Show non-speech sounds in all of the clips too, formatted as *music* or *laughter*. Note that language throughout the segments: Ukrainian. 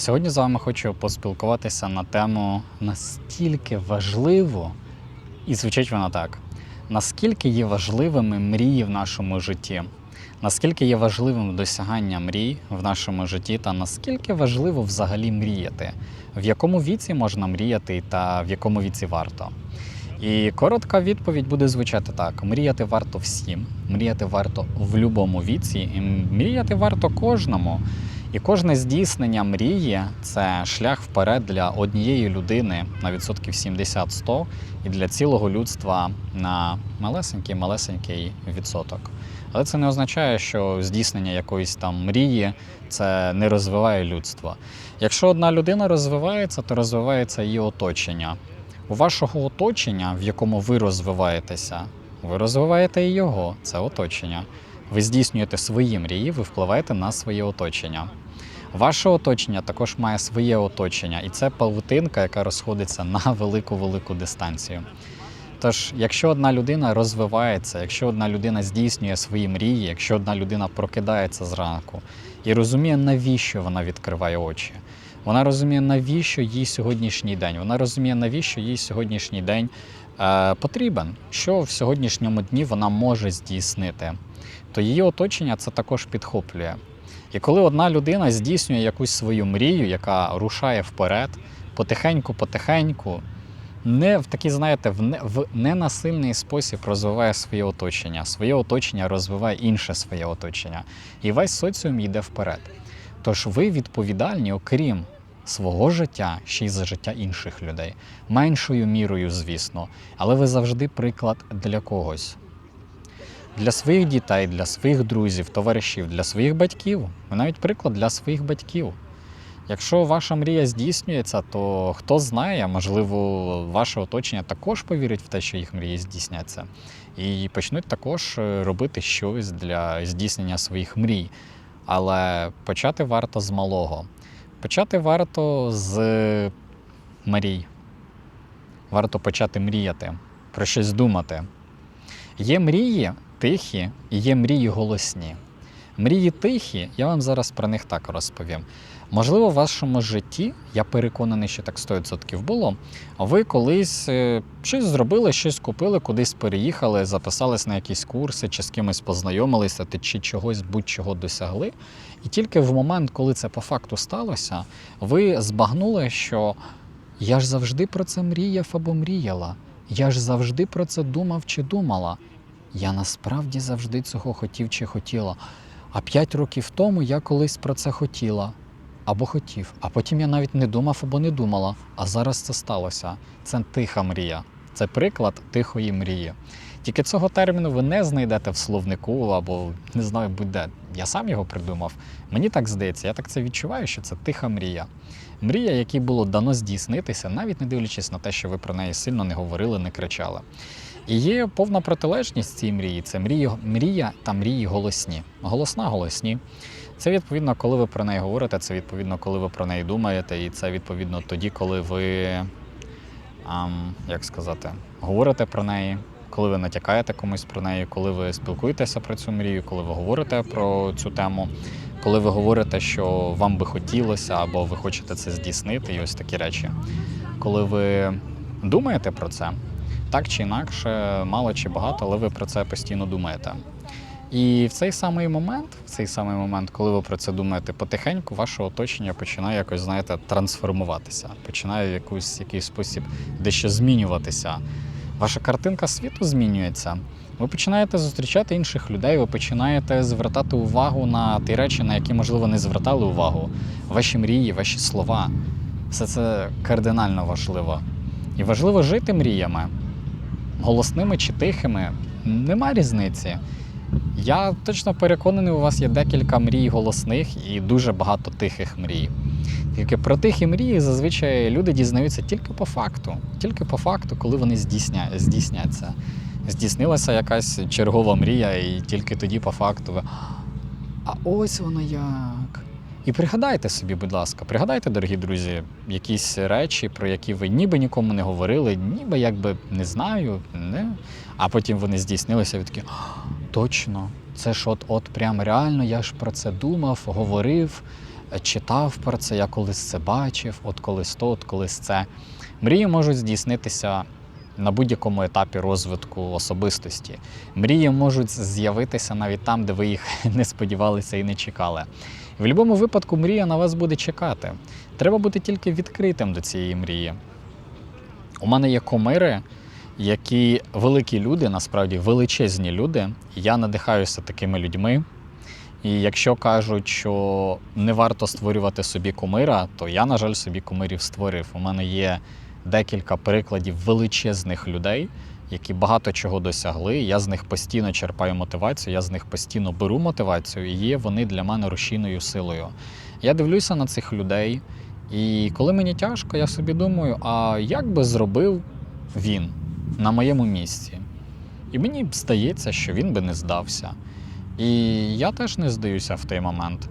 Сьогодні з вами хочу поспілкуватися на тему настільки важливо, і звучить вона так: наскільки є важливими мрії в нашому житті, наскільки є важливим досягання мрій в нашому житті, та наскільки важливо взагалі мріяти, в якому віці можна мріяти та в якому віці варто. І коротка відповідь буде звучати так: мріяти варто всім, мріяти варто в будь-якому віці, і мріяти варто кожному. І кожне здійснення мрії це шлях вперед для однієї людини на відсотків 70-100 і для цілого людства на малесенький малесенький відсоток. Але це не означає, що здійснення якоїсь там мрії це не розвиває людство. Якщо одна людина розвивається, то розвивається її оточення. У вашого оточення, в якому ви розвиваєтеся, ви розвиваєте і його, це оточення. Ви здійснюєте свої мрії, ви впливаєте на своє оточення. Ваше оточення також має своє оточення, і це павутинка, яка розходиться на велику-велику дистанцію. Тож, якщо одна людина розвивається, якщо одна людина здійснює свої мрії, якщо одна людина прокидається зранку і розуміє, навіщо вона відкриває очі, вона розуміє, навіщо їй сьогоднішній день, вона розуміє, навіщо їй сьогоднішній день е, потрібен, що в сьогоднішньому дні вона може здійснити, то її оточення це також підхоплює. І коли одна людина здійснює якусь свою мрію, яка рушає вперед, потихеньку-потихеньку, не в такий, знаєте, в, не, в ненасильний спосіб розвиває своє оточення. Своє оточення розвиває інше своє оточення. І весь соціум йде вперед. Тож ви відповідальні, окрім свого життя, ще й за життя інших людей. Меншою мірою, звісно, але ви завжди приклад для когось. Для своїх дітей, для своїх друзів, товаришів, для своїх батьків. Ви навіть приклад для своїх батьків. Якщо ваша мрія здійснюється, то хто знає, можливо, ваше оточення також повірить в те, що їх мрії здійсняться, і почнуть також е, робити щось для здійснення своїх мрій. Але почати варто з малого. Почати варто з мрій. Варто почати мріяти, про щось думати. Є мрії тихі і є мрії голосні. Мрії тихі, я вам зараз про них так розповім. Можливо, в вашому житті, я переконаний, що так 100% було. Ви колись е, щось зробили, щось купили, кудись переїхали, записались на якісь курси, чи з кимось познайомилися, чи чогось будь-чого досягли. І тільки в момент, коли це по факту сталося, ви збагнули, що я ж завжди про це мріяв або мріяла. Я ж завжди про це думав чи думала. Я насправді завжди цього хотів чи хотіла. А п'ять років тому я колись про це хотіла або хотів, а потім я навіть не думав або не думала. А зараз це сталося. Це тиха мрія. Це приклад тихої мрії. Тільки цього терміну ви не знайдете в словнику або не знаю будь-де. Я сам його придумав. Мені так здається, я так це відчуваю, що це тиха мрія. Мрія, якій було дано здійснитися, навіть не дивлячись на те, що ви про неї сильно не говорили, не кричали. І є повна протилежність цій мрії. Це мрії, мрія та мрії голосні. Голосна голосні. Це відповідно, коли ви про неї говорите, це відповідно, коли ви про неї думаєте, і це відповідно тоді, коли ви, ам, як сказати, говорите про неї, коли ви натякаєте комусь про неї, коли ви спілкуєтеся про цю мрію, коли ви говорите про цю тему, коли ви говорите, що вам би хотілося, або ви хочете це здійснити, і ось такі речі. Коли ви думаєте про це, так чи інакше, мало чи багато, але ви про це постійно думаєте. І в цей самий момент, в цей самий момент, коли ви про це думаєте потихеньку, ваше оточення починає якось, знаєте, трансформуватися, починає в якийсь, якийсь спосіб дещо змінюватися. Ваша картинка світу змінюється. Ви починаєте зустрічати інших людей, ви починаєте звертати увагу на ті речі, на які, можливо, не звертали увагу. Ваші мрії, ваші слова. Все це кардинально важливо. І важливо жити мріями, голосними чи тихими, нема різниці. Я точно переконаний, у вас є декілька мрій голосних і дуже багато тихих мрій. Тільки про тихі мрії зазвичай люди дізнаються тільки по факту, тільки по факту, коли вони здійсня... здійсняться. Здійснилася якась чергова мрія, і тільки тоді по факту. А ось воно як. І пригадайте собі, будь ласка, пригадайте, дорогі друзі, якісь речі, про які ви ніби нікому не говорили, ніби якби не знаю, не. а потім вони здійснилися, ви такі точно, це ж от, от прям реально, я ж про це думав, говорив, читав про це, я колись це бачив, от колись то, от колись це. Мрії можуть здійснитися на будь-якому етапі розвитку особистості. Мрії можуть з'явитися навіть там, де ви їх *laughs* не сподівалися і не чекали. В будь-якому випадку мрія на вас буде чекати. Треба бути тільки відкритим до цієї мрії. У мене є комири, які великі люди, насправді величезні люди. Я надихаюся такими людьми. І якщо кажуть, що не варто створювати собі кумира, то я, на жаль, собі кумирів створив. У мене є декілька прикладів величезних людей, які багато чого досягли. Я з них постійно черпаю мотивацію, я з них постійно беру мотивацію, і є вони для мене рушійною силою. Я дивлюся на цих людей, і коли мені тяжко, я собі думаю, а як би зробив він на моєму місці? І мені здається, що він би не здався. І я теж не здаюся в той момент.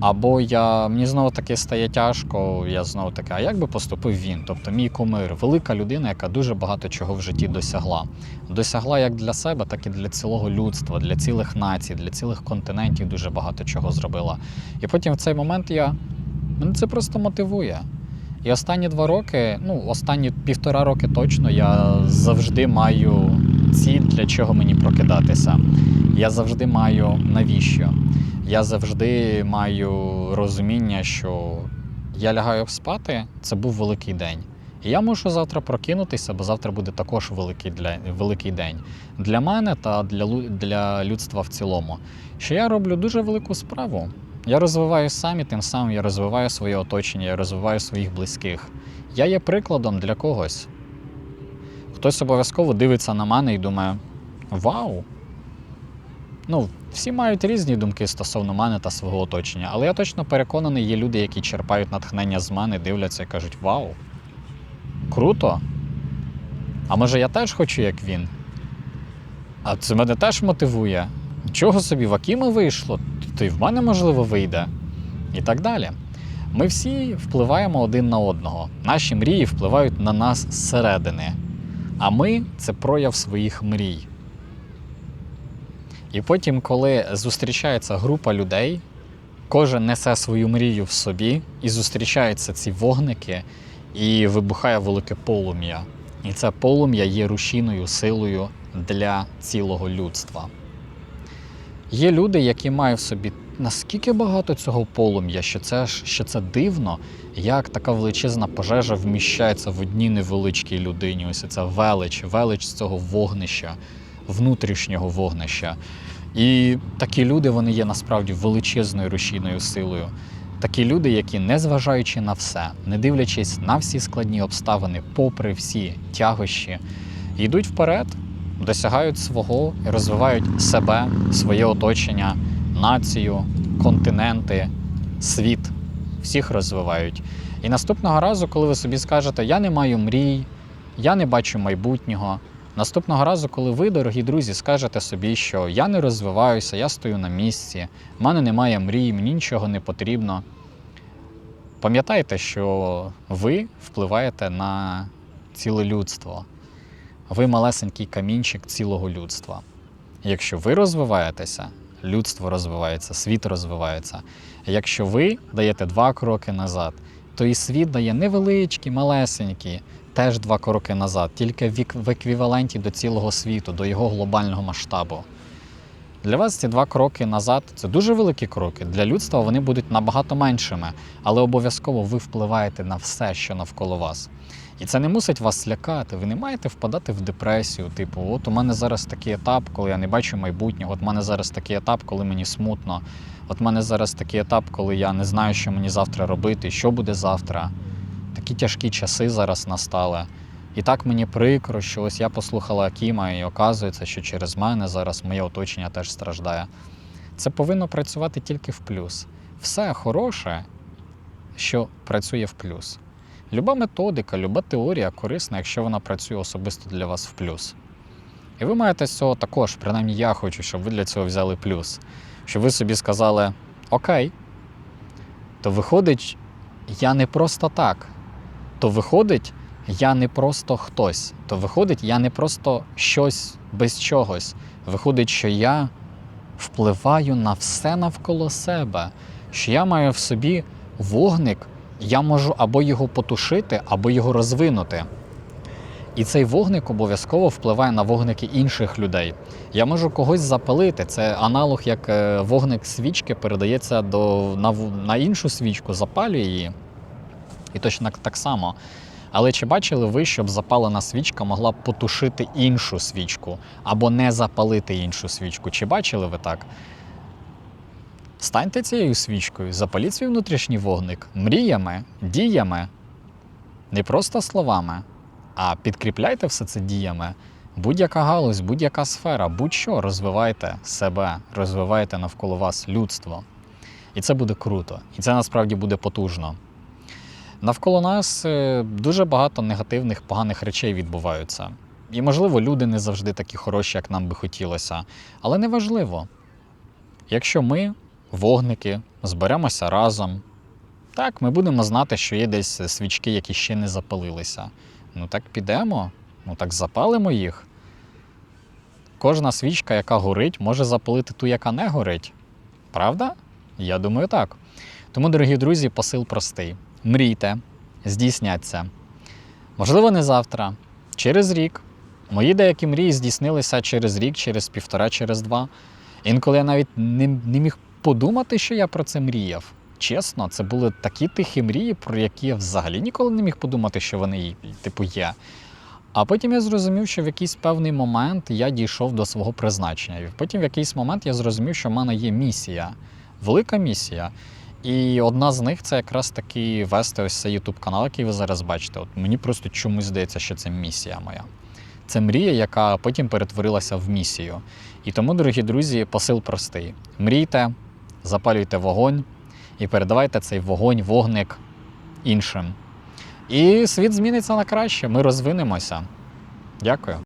Або я, мені знову таки стає тяжко, я знову таки, а як би поступив він? Тобто мій кумир, велика людина, яка дуже багато чого в житті досягла. Досягла як для себе, так і для цілого людства, для цілих націй, для цілих континентів дуже багато чого зробила. І потім в цей момент я мене це просто мотивує. І останні два роки, ну останні півтора роки точно, я завжди маю ціль, для чого мені прокидатися. Я завжди маю навіщо. Я завжди маю розуміння, що я лягаю спати, це був великий день. І я можу завтра прокинутися, бо завтра буде також великий, для, великий день для мене та для, для людства в цілому. Що я роблю дуже велику справу. Я розвиваю сам і тим самим я розвиваю своє оточення, я розвиваю своїх близьких. Я є прикладом для когось. Хтось обов'язково дивиться на мене і думає: Вау! Ну, всі мають різні думки стосовно мене та свого оточення, але я точно переконаний, є люди, які черпають натхнення з мене, дивляться і кажуть: Вау! Круто! А може я теж хочу, як він? А це мене теж мотивує. Чого собі в Акіма вийшло, то й в мене можливо вийде. І так далі. Ми всі впливаємо один на одного. Наші мрії впливають на нас зсередини. А ми це прояв своїх мрій. І потім, коли зустрічається група людей, кожен несе свою мрію в собі, і зустрічаються ці вогники, і вибухає велике полум'я. І це полум'я є рушійною силою для цілого людства. Є люди, які мають в собі наскільки багато цього полум'я, що це що це дивно, як така величезна пожежа вміщається в одній невеличкій людині. Ось ця велич, велич цього вогнища, внутрішнього вогнища. І такі люди вони є насправді величезною рушійною силою. Такі люди, які, незважаючи на все, не дивлячись на всі складні обставини, попри всі тягощі, йдуть вперед, досягають свого і розвивають себе, своє оточення, націю, континенти, світ. Всіх розвивають. І наступного разу, коли ви собі скажете, я не маю мрій, я не бачу майбутнього. Наступного разу, коли ви, дорогі друзі, скажете собі, що я не розвиваюся, я стою на місці, в мене немає мрій, мені нічого не потрібно. Пам'ятайте, що ви впливаєте на ціле людство. Ви малесенький камінчик цілого людства. Якщо ви розвиваєтеся, людство розвивається, світ розвивається. Якщо ви даєте два кроки назад, то і світ дає невеличкі, малесенькі, теж два кроки назад, тільки в еквіваленті до цілого світу, до його глобального масштабу. Для вас ці два кроки назад це дуже великі кроки. Для людства вони будуть набагато меншими, але обов'язково ви впливаєте на все, що навколо вас. І це не мусить вас лякати. Ви не маєте впадати в депресію. Типу, от у мене зараз такий етап, коли я не бачу майбутнього. От у мене зараз такий етап, коли мені смутно. От у мене зараз такий етап, коли я не знаю, що мені завтра робити, що буде завтра. Такі тяжкі часи зараз настали. І так мені прикро, що ось я послухала Акіма, і оказується, що через мене зараз моє оточення теж страждає. Це повинно працювати тільки в плюс. Все хороше, що працює в плюс. Люба методика, люба теорія корисна, якщо вона працює особисто для вас в плюс. І ви маєте з цього також, принаймні я хочу, щоб ви для цього взяли плюс. Щоб ви собі сказали: Окей, то виходить, я не просто так. То виходить, я не просто хтось. То виходить, я не просто щось без чогось. Виходить, що я впливаю на все навколо себе, що я маю в собі вогник, я можу або його потушити, або його розвинути. І цей вогник обов'язково впливає на вогники інших людей. Я можу когось запалити. Це аналог, як е, вогник свічки передається до, на, на іншу свічку, запалює її. І точно так само. Але чи бачили ви, щоб запалена свічка могла потушити іншу свічку або не запалити іншу свічку? Чи бачили ви так? Станьте цією свічкою, запаліть свій внутрішній вогник мріями, діями, не просто словами, а підкріпляйте все це діями. Будь-яка галузь, будь-яка сфера, будь-що розвивайте себе, розвивайте навколо вас людство. І це буде круто. І це насправді буде потужно. Навколо нас е, дуже багато негативних, поганих речей відбуваються. І, можливо, люди не завжди такі хороші, як нам би хотілося. Але неважливо. Якщо ми, вогники, зберемося разом, так, ми будемо знати, що є десь свічки, які ще не запалилися. Ну так підемо, ну так запалимо їх. Кожна свічка, яка горить, може запалити ту, яка не горить. Правда? Я думаю, так. Тому, дорогі друзі, посил простий. Мрійте, здійсняться. Можливо, не завтра, через рік. Мої деякі мрії здійснилися через рік, через півтора, через два. Інколи я навіть не, не міг подумати, що я про це мріяв. Чесно, це були такі тихі мрії, про які я взагалі ніколи не міг подумати, що вони типу є. А потім я зрозумів, що в якийсь певний момент я дійшов до свого призначення. І потім в якийсь момент я зрозумів, що в мене є місія, велика місія. І одна з них це якраз таки вести ось цей YouTube канал, який ви зараз бачите. От мені просто чомусь здається, що це місія моя. Це мрія, яка потім перетворилася в місію. І тому, дорогі друзі, посил простий: мрійте, запалюйте вогонь і передавайте цей вогонь, вогник іншим. І світ зміниться на краще. Ми розвинемося. Дякую.